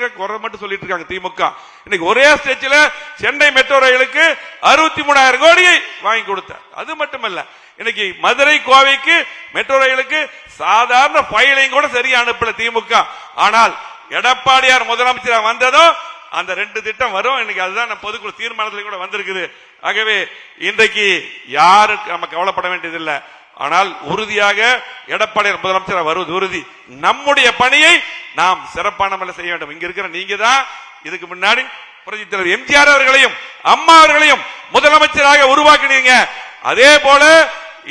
குறைங்க குறை மட்டும் சொல்லிட்டு இருக்காங்க திமுக. இன்னைக்கு ஒரே ஸ்டேஜ்ல சென்னை மெட்ரோ ரயிலுக்கு அறுபத்தி மூணாயிரம் கோடியை வாங்கி கொடுத்தார். அது மட்டுமல்ல இன்னைக்கு மதுரை கோவைக்கு மெட்ரோ ரயிலுக்கு சாதாரண ஃபைலையும் கூட சரியா அனுப்பல திமுக. ஆனால் எடப்பாடியார் முதலமைச்சராக வந்ததும் அந்த ரெண்டு திட்டம் வரும். இன்னைக்கு அதுதான் பொதுக்குழு தீர்மானத்தில் கூட வந்திருக்குது. ஆகவே இன்றைக்கு யாருக்கு நம்ம கவலைப்பட வேண்டியதில்லை. ஆனால் உறுதியாக எடப்பாடியார் முதலமைச்சர் வருவது உறுதி. நம்முடைய பணியை நாம் சிறப்பான முறையில் செய்ய வேண்டும். இங்க இருக்கிற நீங்க தான் இதுக்கு முன்னாடி புரட்சி தலைவர் எம்ஜிஆர் அவர்களையும் அம்மா அவர்களையும் முதலமைச்சராக உருவாக்கினீங்க. அதே போல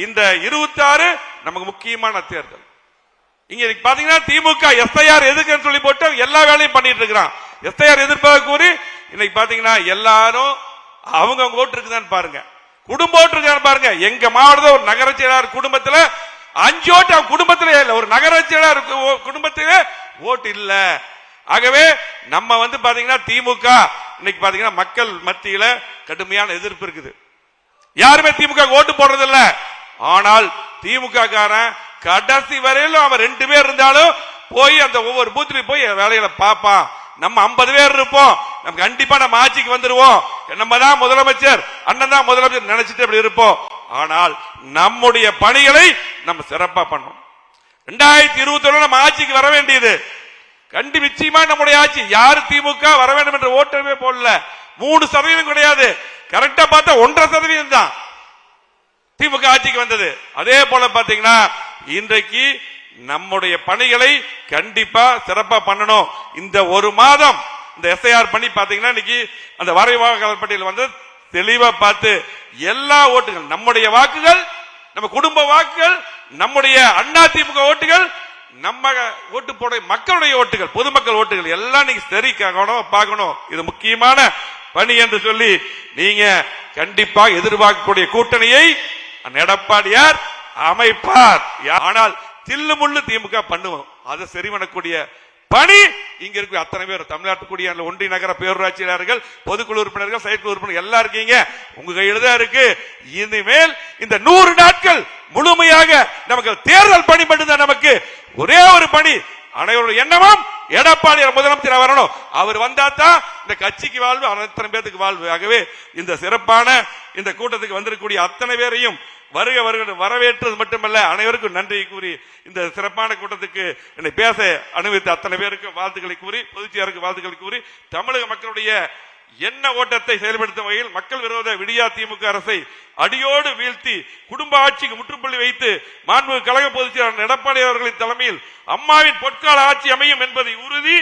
இந்த இருபத்தி ஆறு நமக்கு முக்கியமான தேர்தல். இங்க பாத்தீங்கன்னா திமுக எஸ்ஐஆர் எதுக்குன்னு சொல்லி போட்டு எல்லா வேலையும் பண்ணிட்டு இருக்கிறான். எஸ்ஐஆர் எதிர்ப்பாக கூறி இன்னைக்கு பாத்தீங்கன்னா எல்லாரும் அவங்க அவங்க ஓட்டு இருக்குதான்னு பாருங்க. குடும்ப ஓட்டு இருக்கான்னு பாருங்க. எங்க மாவட்டத்தில் ஒரு நகர செயலாளர் குடும்பத்துல அஞ்சு ஓட்டு குடும்பத்திலே இல்ல. ஒரு நகர செயலாளர் குடும்பத்திலே ஓட்டு இல்ல. ஆகவே நம்ம வந்து பாத்தீங்கன்னா திமுக இன்னைக்கு பாத்தீங்கன்னா மக்கள் மத்தியில கடுமையான எதிர்ப்பு இருக்குது. யாருமே திமுக ஓட்டு போடுறது இல்ல. ஆனால் திமுக காரன் கடைசி வரையிலும் அவன் ரெண்டு பேர் இருந்தாலும் போய் அந்த ஒவ்வொரு பூத்துலயும் போய் வேலைகளை பார்ப்பான். நம்ம 50 பேர் இருப்போம். நம்ம கண்டிப்பா நம்ம ஆட்சிக்கு வந்துருவோம். நம்ம தான் முதலமைச்சர் அண்ணன் தான் முதலமைச்சர் நினைச்சிட்டு அப்படி இருப்போம். ஆனால் நம்முடைய பணிகளை நம்ம சிறப்பா பண்ணணும். ரெண்டாயிரத்தி இருபத்தி நம்ம ஆட்சிக்கு வர வேண்டியது. கண்டு நிச்சயமா நம்முடைய ஆட்சி. யாரு திமுக வர வேண்டும் என்று ஓட்டமே போடல. மூணு சதவீதம் கிடையாது. கரெக்டா பார்த்தா ஒன்றரை சதவீதம் தான் திமுக ஆட்சிக்கு வந்தது. அதே போல பாத்தீங்கன்னா இன்றைக்கு நம்முடைய பணிகளை கண்டிப்பா சிறப்பா பண்ணணும். இந்த ஒரு மாதம் இந்த எஸ்ஐஆர் பண்ணி பாத்தீங்கன்னா இன்னைக்கு அந்த வரைவாக்காளர் பட்டியல் வந்து தெளிவா பார்த்து எல்லா ஓட்டுகள் நம்முடைய வாக்குகள் நம்ம குடும்ப வாக்குகள் நம்முடைய அண்ணா திமுக ஓட்டுகள் நம்ம ஓட்டு போட மக்களுடைய ஓட்டுகள் பொதுமக்கள் ஓட்டுகள் எல்லாம் நீங்க சரி பார்க்கணும். இது முக்கியமான பணி என்று சொல்லி நீங்க கண்டிப்பாக எதிர்பார்க்கக்கூடிய கூட்டணியை எடப்பாடியார் அமைப்பார். ஆனால் தில்லு முள்ளு திமுக பண்ணுவோம். அதை சரி பண்ணக்கூடிய பணி. இங்க இருக்க அத்தனை பேர் தமிழ்நாட்டு குடியான ஒன்றிய நகர பேரூராட்சியாளர்கள் பொதுக்குழு உறுப்பினர்கள் செயற்குழு உறுப்பினர் எல்லாம் இருக்கீங்க. உங்க கையில தான் இருக்கு. இனிமேல் இந்த நூறு நாட்கள் முழுமையாக நமக்கு தேர்தல் பணி மட்டும்தான் நமக்கு. ஒரே ஒரு பணி. அனைவருடைய எண்ணமும் எடப்பாடி முதலமைச்சர் வரணும். அவர் வந்தா தான் இந்த கட்சிக்கு வாழ்வு அத்தனை பேருக்கு வாழ்வு? ஆகவே இந்த சிறப்பான இந்த கூட்டத்துக்கு வந்திருக்கக்கூடிய அத்தனை பேரையும் வருக வருக வரவேற்றது மட்டுமல்ல அனைவருக்கும் நன்றி கூறி இந்த சிறப்பான கூட்டத்துக்கு என்னை பேச அனுமதித்த அத்தனை பேருக்கு வாழ்த்துக்களை கூறி பொதுச்செயலாளருக்கு வாழ்த்துக்களை கூறி தமிழக மக்களுடைய எண்ண ஓட்டத்தை செயல்படுத்தும் வகையில் மக்கள் விரோத விடியா திமுக அரசை அடியோடு வீழ்த்தி குடும்ப ஆட்சிக்கு முற்றுப்புள்ளி வைத்து மாண்பு கழக பொதுச் செயலாளர் எடப்பாடி அவர்களின் தலைமையில் அம்மாவின் பொற்கால ஆட்சி அமையும் என்பதை உறுதி